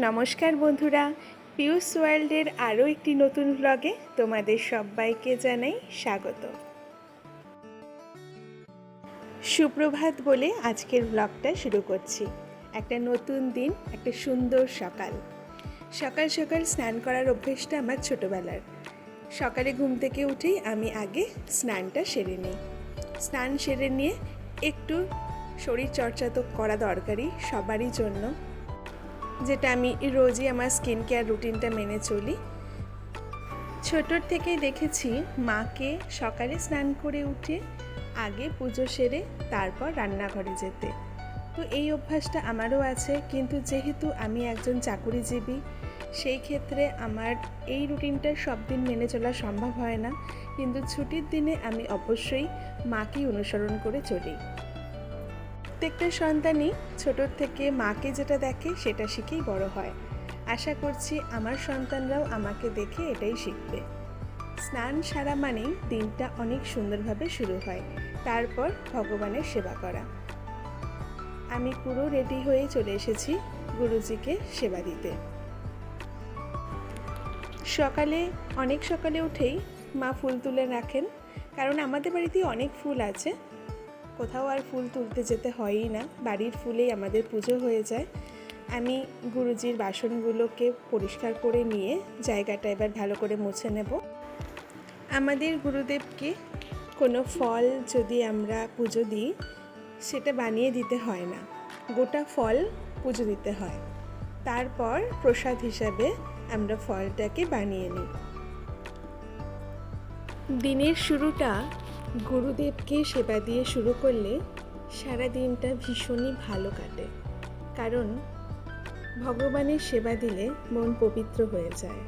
নমস্কার বন্ধুরা পিউস ওয়ার্ল্ডের আরও একটি নতুন ব্লগে তোমাদের সবাইকে জানাই স্বাগত। সুপ্রভাত বলে আজকের ব্লগটা শুরু করছি। একটা নতুন দিন, একটা সুন্দর সকাল। সকাল সকাল স্নান করার অভ্যেসটা আমার ছোটোবেলার। সকালে ঘুম থেকে উঠেই আমি আগে স্নানটা সেরে নিই। স্নান সেরে নিয়ে একটু শরীর চর্চা তো করা দরকারি সবারই জন্য। যেটা আমি রোজই আমার স্কিন কেয়ার রুটিনটা মেনে চলি। ছোটোর থেকেই দেখেছি, মাকে সকালে স্নান করে উঠে, আগে পুজো সেরে তারপর রান্নাঘরে যেতে। তো এই অভ্যাসটা আমারও আছে, কিন্তু যেহেতু আমি একজন চাকুরিজীবী, সেই ক্ষেত্রে আমার এই রুটিনটা সব দিন মেনে চলা সম্ভব হয় না। কিন্তু ছুটির দিনে আমি অবশ্যই মাকেই অনুসরণ করে চলি। প্রত্যেকটা সন্তানই ছোটোর থেকে মাকে যেটা দেখে সেটা শিখেই বড় হয়। আশা করছি আমার সন্তানরাও আমাকে দেখে এটাই শিখবে। স্নান সারা মানেই দিনটা অনেক সুন্দরভাবে শুরু হয়। তারপর ভগবানের সেবা করা। আমি পুরো রেডি হয়ে চলে এসেছি গুরুজিকে সেবা দিতে। সকালে, অনেক সকালে উঠেই মা ফুল তুলে রাখেন। কারণ আমাদের বাড়িতে অনেক ফুল আছে। কোথাও আর ফুল তুলতে যেতে হয়ই না। বাড়ির ফুলেই আমাদের পুজো হয়ে যায়। আমি গুরুজির বাসনগুলোকে পরিষ্কার করে নিয়ে জায়গাটা এবার ভালো করে মুছে নেব। আমাদের গুরুদেবকে কোনো ফল যদি আমরা পুজো দিই, সেটা বানিয়ে দিতে হয় না। গোটা ফল পুজো দিতে হয়। তারপর প্রসাদ হিসাবে আমরা ফলটাকে বানিয়ে নিই। দিনের শুরুটা গুরুদেবকে সেবা দিয়ে শুরু করলে সারা দিনটা ভীষণই ভালো কাটে। কারণ ভগবানের সেবা দিলে মন পবিত্র হয়ে যায়।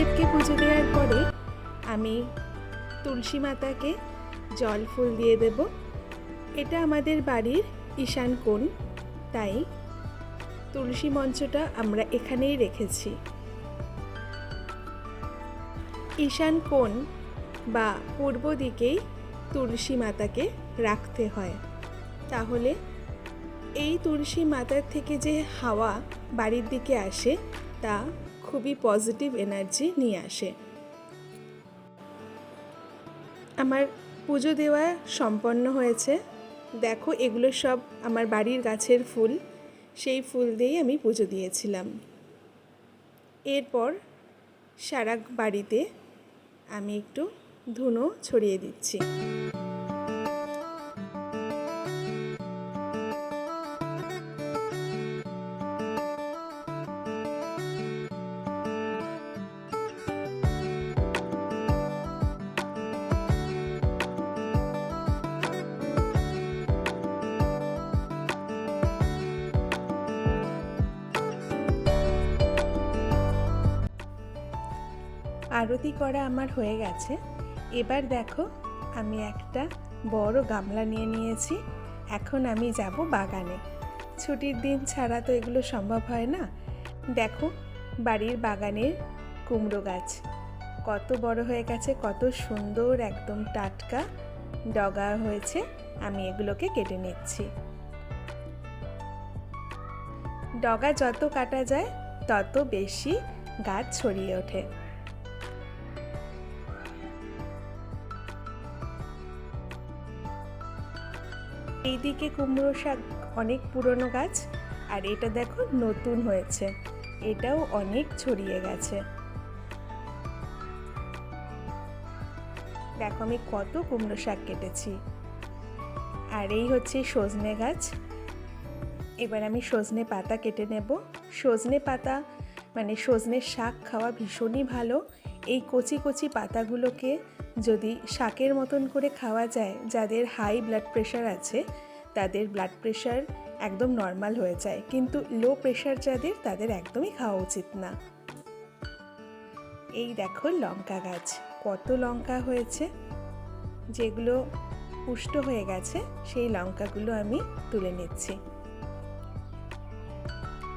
গুরুদেবকে পুজো দেওয়ার পরে আমি তুলসী মাতাকে জল ফুল দিয়ে দেব। এটা আমাদের বাড়ির ঈশান কোণ, তাই তুলসী মঞ্চটা আমরা এখানেই রেখেছি। ঈশান কোণ বা পূর্ব দিকেই তুলসী মাতাকে রাখতে হয়। তাহলে এই তুলসী মাতার থেকে যে হাওয়া বাড়ির দিকে আসে, তা খুবই পজিটিভ এনার্জি নিয়ে আসে। আমার পুজো দেওয়া সম্পন্ন হয়েছে। দেখো, এগুলো সব আমার বাড়ির গাছের ফুল। সেই ফুল দিয়েই আমি পুজো দিয়েছিলাম। এরপর সারা বাড়িতে আমি একটু ধুনো ছড়িয়ে দিচ্ছি। আরতি করা আমার হয়ে গেছে। এবার দেখো, আমি একটা বড় গামলা নিয়ে নিয়েছি। এখন আমি যাব বাগানে। ছুটির দিন ছাড়া তো এগুলো সম্ভব হয় না। দেখো, বাড়ির বাগানের কুমড়ো গাছ। কত বড় হয়ে গেছে, কত সুন্দর, একদম টাটকা ডগা হয়েছে। আমি এগুলোকে কেটে নিচ্ছি। ডগা যত কাটা যায়, তত বেশি গাছ ছড়িয়ে ওঠে। এইদিকে কুমড়ো শাক অনেক পুরনো গাছ, আর এটা দেখো নতুন হয়েছে। এটাও অনেক ছড়িয়ে গেছে। দেখো আমি কত কুমড়ো শাক কেটেছি। আর এই হচ্ছে সজনে গাছ। এবার আমি সজনে পাতা কেটে নেব। সজনে পাতা মানে সজনের শাক খাওয়া ভীষণই ভালো। এই কচি কচি পাতাগুলোকে যদি শাকের মতন করে খাওয়া যায় যাদের হাই ব্লাড প্রেশার আছে, তাদের ব্লাড প্রেশার একদম নর্মাল হয়ে যায়। কিন্তু লো প্রেশার যাদের, তাদের একদমই খাওয়া উচিত না। এই দেখো লঙ্কা গাছ, কত লঙ্কা হয়েছে। যেগুলো পুষ্ট হয়ে গেছে, সেই লঙ্কাগুলো আমি তুলে নিচ্ছি।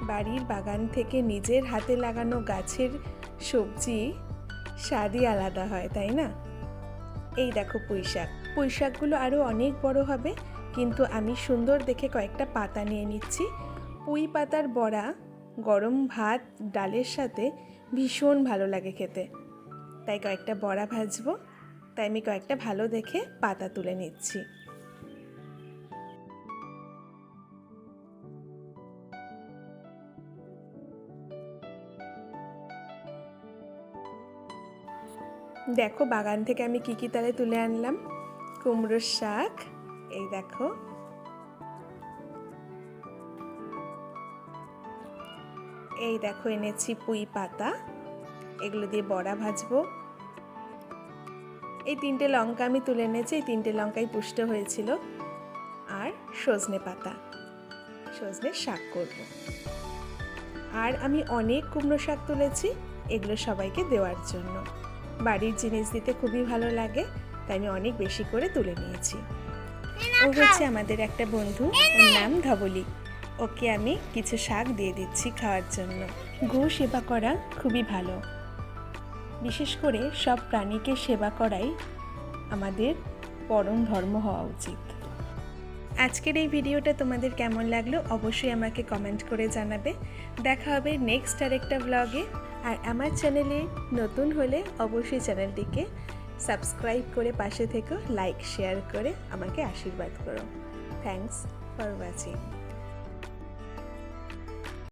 বাড়ির বাগান থেকে নিজের হাতে লাগানো গাছের সবজি স্বাদই আলাদা হয়, তাই না? এই দেখো পুঁইশাক। পুঁইশাকগুলো পুঁই শাকগুলো আরও অনেক বড় হবে, কিন্তু আমি সুন্দর দেখে কয়েকটা পাতা নিয়ে নিচ্ছি। পুঁই পাতার বড়া, গরম ভাত, ডালের সাথে ভীষণ ভালো লাগে খেতে। তাই কয়েকটা বড়া ভাজবো। তাই আমি কয়েকটা ভালো দেখে পাতা তুলে নিচ্ছি। দেখো বাগান থেকে আমি কী কী তালে তুলে আনলাম। কুমড়োর শাক, এই দেখো। এই দেখো এনেছি পুঁই পাতা, এগুলো দিয়ে বড়া ভাজবো। এই তিনটে লঙ্কা আমি তুলে এনেছি, এই তিনটে লঙ্কাই পুষ্ট হয়েছিল। আর সজনে পাতা, সজনে শাক করব। আর আমি অনেক কুমড়ো শাক তুলেছি, এগুলো সবাইকে দেওয়ার জন্য। বাড়ির জিনিস দিতে খুবই ভালো লাগে তাই আমি অনেক বেশি করে তুলে নিয়েছি। ও হচ্ছে আমাদের একটা বন্ধু ওর নাম ধবলি। ওকে আমি কিছু শাক দিয়ে দিচ্ছি খাওয়ার জন্য। গো সেবা করা খুবই ভালো। বিশেষ করে সব প্রাণীকে সেবা করাই আমাদের পরম ধর্ম হওয়া উচিত। আজকের এই ভিডিওটা তোমাদের কেমন লাগল অবশ্যই আমাকে কমেন্ট করে জানাবে। দেখা হবে নেক্সট আরেকটা ব্লগে আর আমার চ্যানেলে নতুন হলে অবশ্যই চ্যানেলটিকে সাবস্ক্রাইব করে পাশে থেকো লাইক, শেয়ার করে আমাকে আশীর্বাদ করো। Thanks for watching